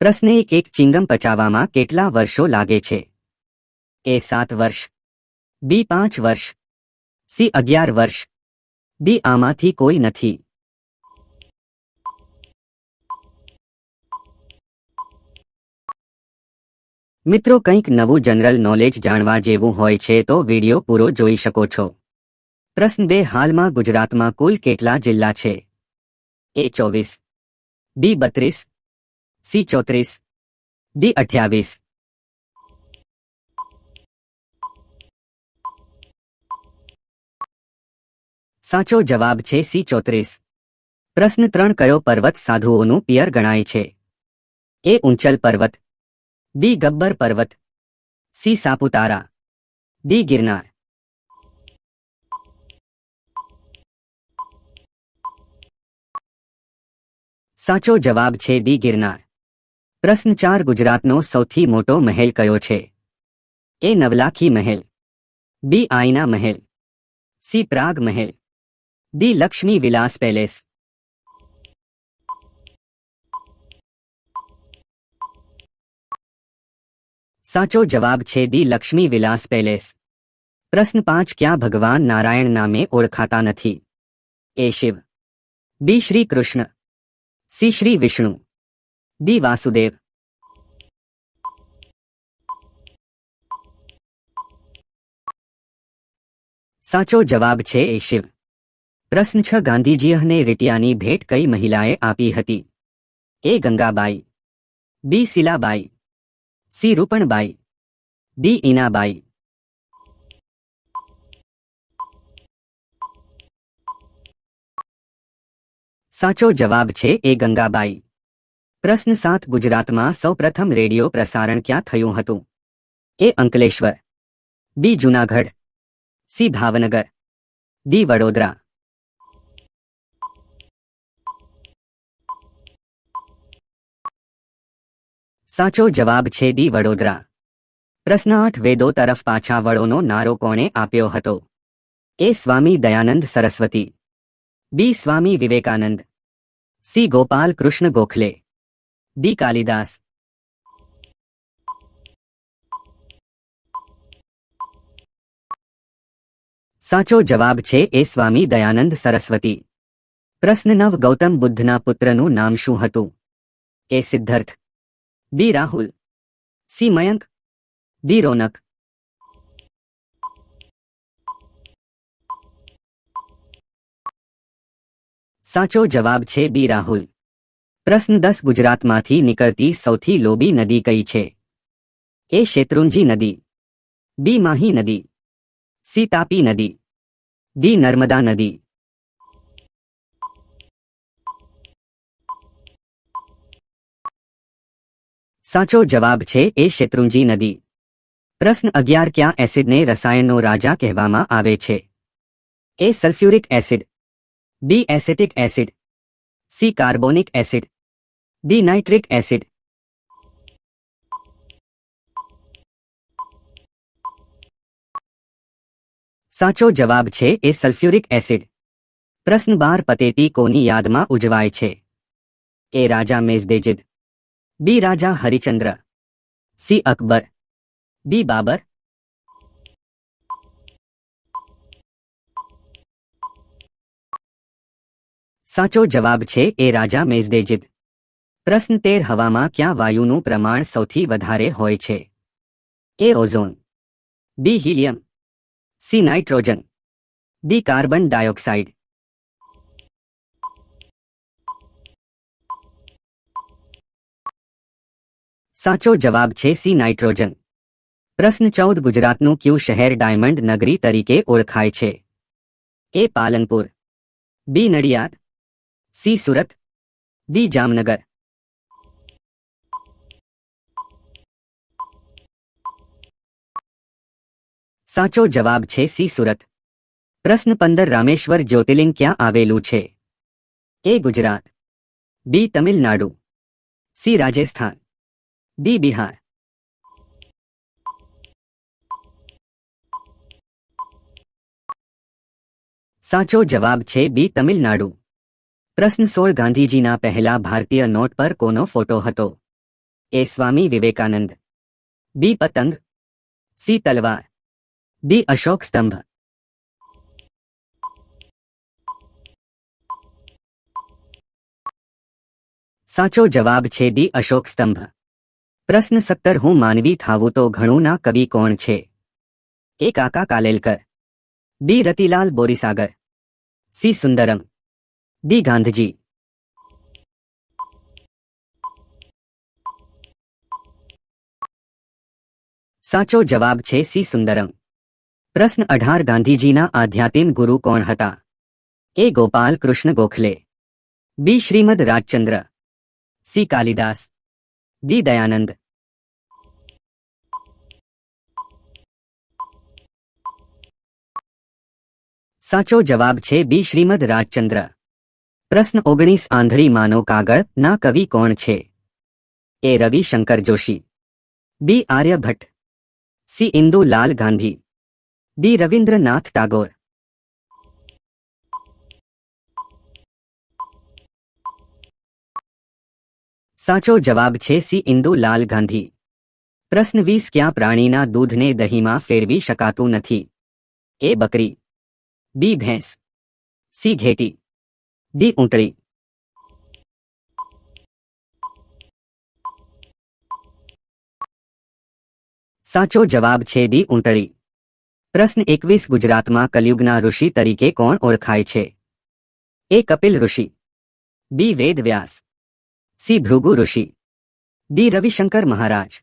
પ્રશ્ન એક એક ચિંગમ પચાવવામાં કેટલા વર્ષો લાગે છે? એ સાત વર્ષ. બી પાંચ વર્ષ. સી અગિયાર વર્ષ. ડી આમાંથી કોઈ નથી. મિત્રો કંઈક નવું જનરલ નોલેજ જાણવા જેવું હોય છે તો વીડિયો પૂરો જોઈ શકો છો. પ્રશ્ન બે, હાલમાં ગુજરાતમાં કુલ કેટલા જિલ્લા છે? એ ચોવીસ. બી બત્રીસ. સી ચોત્રીસ. ડી અઠ્યાવીસ. સાચો જવાબ છે સી ચોત્રીસ. પ્રશ્ન ત્રણ કયો પર્વત સાધુઓનું પિયર ગણાય છે? એ ઉંચલ પર્વત. બી ગબ્બર પર્વત. સી સાપુતારા. ડી ગિરનાર. સાચો જવાબ છે દી ગિરનાર. પ્રશ્ન ચાર ગુજરાતનો સૌથી મોટો મહેલ કયો છે? A Navlakhi Mahal, B Aina મહેલ, સી પ્રાગ મહેલ, ડી લક્ષ્મી વિલાસ પેલેસ. સાચો જવાબ છે દી લક્ષ્મી વિલાસ પેલેસ. પ્રશ્ન પાંચ, ક્યાં ભગવાન નારાયણ નામે ઓળખાતા નથી? A Shiv, B Shri Krishna, C Shri Vishnu D Vasudev સાચો જવાબ છે એ શિવ. પ્રશ્ન છ, ગાંધીજીને રીટિયાની ભેટ કઈ મહિલાએ આપી હતી? A Gangabai. B Shilabai. C Rupanbai. D Inabai. સાચો જવાબ છે એ ગંગાબાઈ. પ્રશ્ન સાત, ગુજરાતમાં સૌપ્રથમ રેડિયો પ્રસારણ ક્યાં થયું હતું? A, Ankleshwar. B, Junagadh. C, Bhavnagar. D, Vadodara. સાચો જવાબ છે દી વડોદરા. પ્રશ્ન આઠ, વેદો તરફ પાછા વળોનો નારો કોણે આપ્યો હતો? A, Swami Dayanand Saraswati. B, Swami Vivekananda. C, Gopal Krishna Gokhale. D Kalidas સાચો જવાબ છે એ સ્વામી દયાનંદ સરસ્વતી પ્રશ્ન નવ ગૌતમ બુદ્ધના પુત્રનું નામ શું હતું A Siddhartha B Rahul C Mayank D Ronak સાચો જવાબ છે બી રાહુલ પ્રશ્ન દસ ગુજરાતમાંથી નીકળતી સૌથી લોબી નદી કઈ છે? એ શેત્રુંજી નદી, બી માહી નદી, સી તાપી નદી દી નર્મદા નદી. સાચો જવાબ છે એ શેત્રુંજી નદી. પ્રશ્ન અગિયાર ક્યાં એસિડને રસાયણનો રાજા કહેવામાં આવે છે? A sulphuric acid, B acetic acid, C carbonic acid D nitric acid સાચો જવાબ છે એ સલ્ફ્યુરિક એસિડ પ્રશ્ન બાર પતેતી કોની યાદમાં ઉજવાય છે A Raja Yazdegerd B Raja Harishchandra C Akbar D Babar સાચો જવાબ છે એ રાજા મેઝદેજિદ પ્રશ્ન તેર હવામાં ક્યાં વાયુનું પ્રમાણ સૌથી વધારે હોય છે? A ozone. B helium. C nitrogen. D carbon dioxide. સાચો જવાબ છે સી નાઇટ્રોજન. પ્રશ્ન ચૌદ ગુજરાતનું ક્યુ શહેર ડાયમંડ નગરી તરીકે ઓળખાય છે? A Palanpur. B Nadiad. C Surat. D Jamnagar. સાચો જવાબ છે સી સુરત. પ્રશ્ન પંદર, રામેશ્વર જ્યોતિર્લિંગ ક્યાં આવેલું છે? A Gujarat. B, Tamil Nadu. C, Rajasthan. D, Bihar. સાચો જવાબ છે બી, તમિલનાડુ. પ્રશ્ન સોળ, ગાંધીજીના પહેલા ભારતીય નોટ પર કોનો ફોટો હતો? એ સ્વામી વિવેકાનંદ. બી, પતંગ. સી, તલવાર. ડી અશોક સ્તંભ સાચો જવાબ છે દી અશોક સ્તંભ પ્રશ્ન સત્તર હું માનવી થાવું તો ઘણું ના કવિ કોણ છે A Kaka Kalelkar D Ratilal Borisagar C Sundaram D Gandhiji સાચો જવાબ છે સી સુંદરમ પ્રશ્ન અઢાર ગાંધીજીના આધ્યાત્મિક ગુરુ કોણ હતા? A Gopal Krishna Gokhale? B Shrimad Rajchandra. C Kalidas. D Dayanand. સાચો જવાબ છે બી શ્રીમદ રાજચંદ્ર. પ્રશ્ન ઓગણીસ આંધળી માનો કાગળ ના કવિ કોણ છે? A Ravishankar Joshi. B Aryabhatta. C Indulal Gandhi. D Rabindranath Tagore સાચો જવાબ છે સી ઇન્દુલાલ ગાંધી પ્રશ્ન વીસ ક્યાં પ્રાણીના દૂધને દહીંમાં ફેરવી શકાતું નથી એ બકરી બી ભેંસ સી ઘેટી ડી ઊંટડી સાચો જવાબ છે ડી ઊંટડી પ્રશ્ન એકવીસ, ગુજરાતમાં કલયુગના ઋષિ તરીકે કોણ ઓળખાય છે? A Kapil Rishi, B Ved Vyas C Bhrigu Rishi, D Ravishankar Maharaj.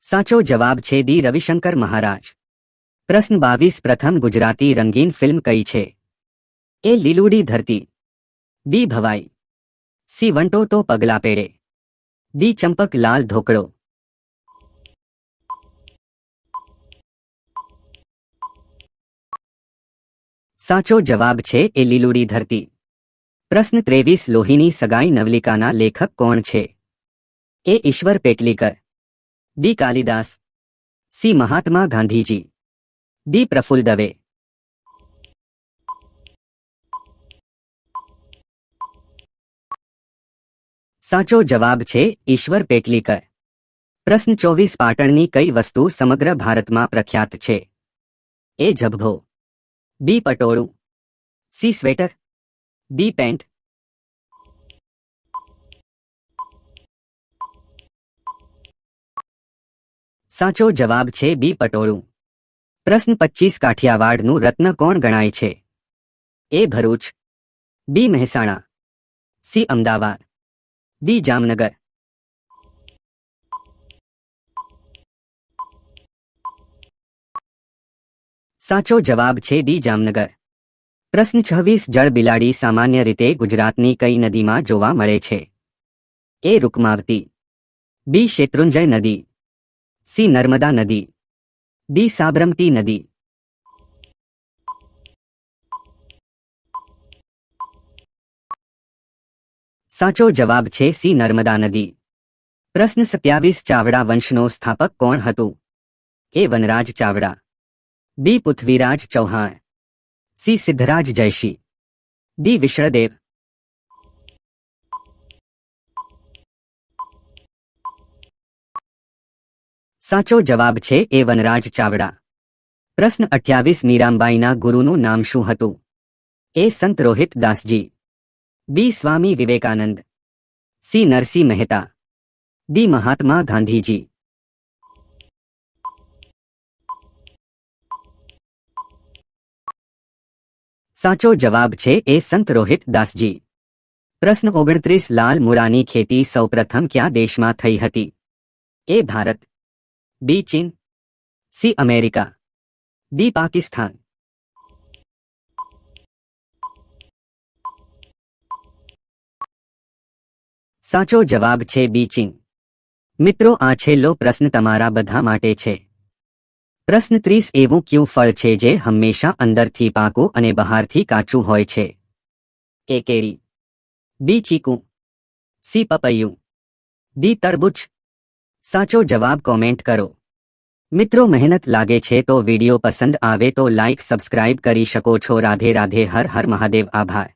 સાચો જવાબ છે દી રવિશંકર મહારાજ. પ્રશ્ન બાવીસ, પ્રથમ ગુજરાતી રંગીન ફિલ્મ કઈ છે? એ લીલુડી ધરતી, બી ભવાઈ, સી વંટો તો પગલા પેડે ડી ચંપક લાલ ધોકડો સાચો જવાબ છે એ લીલુડી ધરતી પ્રશ્ન ત્રેવીસ લોહીની સગાઈ નવલિકાના લેખક કોણ છે A Ishwar Petlikar B Kalidas C Mahatma Gandhiji D Praful Dave સાચો જવાબ છે, ઈશ્વર પેટલીકર. પ્રશ્ન ચોવીસ પાટણની કઈ વસ્તુ સમગ્ર ભારતમાં પ્રખ્યાત છે? એ જભભો B પટોળું. C sweater. D pant. સાચો જવાબ છે, બી પટોળું. પ્રશ્ન પચીસ કાઠિયાવાડનું રત્ન કોણ ગણાય છે? A Bharuch. B Mehsana. C Ahmedabad. D Jamnagar. સાચો જવાબ છે ડી જામનગર. પ્રશ્ન છવ્વીસ, જળ બિલાડી સામાન્ય રીતે ગુજરાતની કઈ નદીમાં જોવા મળે છે? એ રૂકમાવતી. બી શેત્રુંજય નદી. સી નર્મદા નદી. ડી સાબરમતી નદી. સાચો જવાબ છે સી નર્મદા નદી. પ્રશ્ન સત્યાવીસ ચાવડા વંશનો સ્થાપક કોણ હતું? A Vanraj Chavda. B Prithviraj Chauhan. C Siddhraj Jaysinh. D Vishnudev સાચો જવાબ છે એ વનરાજ ચાવડા. પ્રશ્ન અઠ્યાવીસ મીરામબાઈના ગુરુનું નામ શું હતું? A Sant Rohit Dasji B Swami Vivekananda C Narsinh Mehta D Mahatma Gandhiji સાચો જવાબ છે એ સંત રોહિત દાસજી પ્રશ્ન ઓગણત્રીસ લાલ મુરાની ખેતી સૌપ્રથમ ક્યાં દેશમાં થઈ હતી એ ભારત બી ચીન સી અમેરિકા ડી પાકિસ્તાન સાચો જવાબ છે બીચિંગ. મિત્રો, આ છેલ્લો પ્રશ્ન તમારા બધા માટે છે. પ્રશ્ન ત્રીસ, એવું ક્યું ફળ છે જે હંમેશા અંદરથી પાકું અને બહારથી કાચું હોય છે? એ કેરી બી, ચીકુ. સી, પપૈયું. ડી, તરબૂચ. સાચો જવાબ કોમેન્ટ કરો. મિત્રો, મહેનત લાગે છે તો વિડિયો પસંદ આવે તો લાઇક સબસ્ક્રાઇબ કરી શકો છો. રાધે રાધે, હર હર મહાદેવ, આભાર.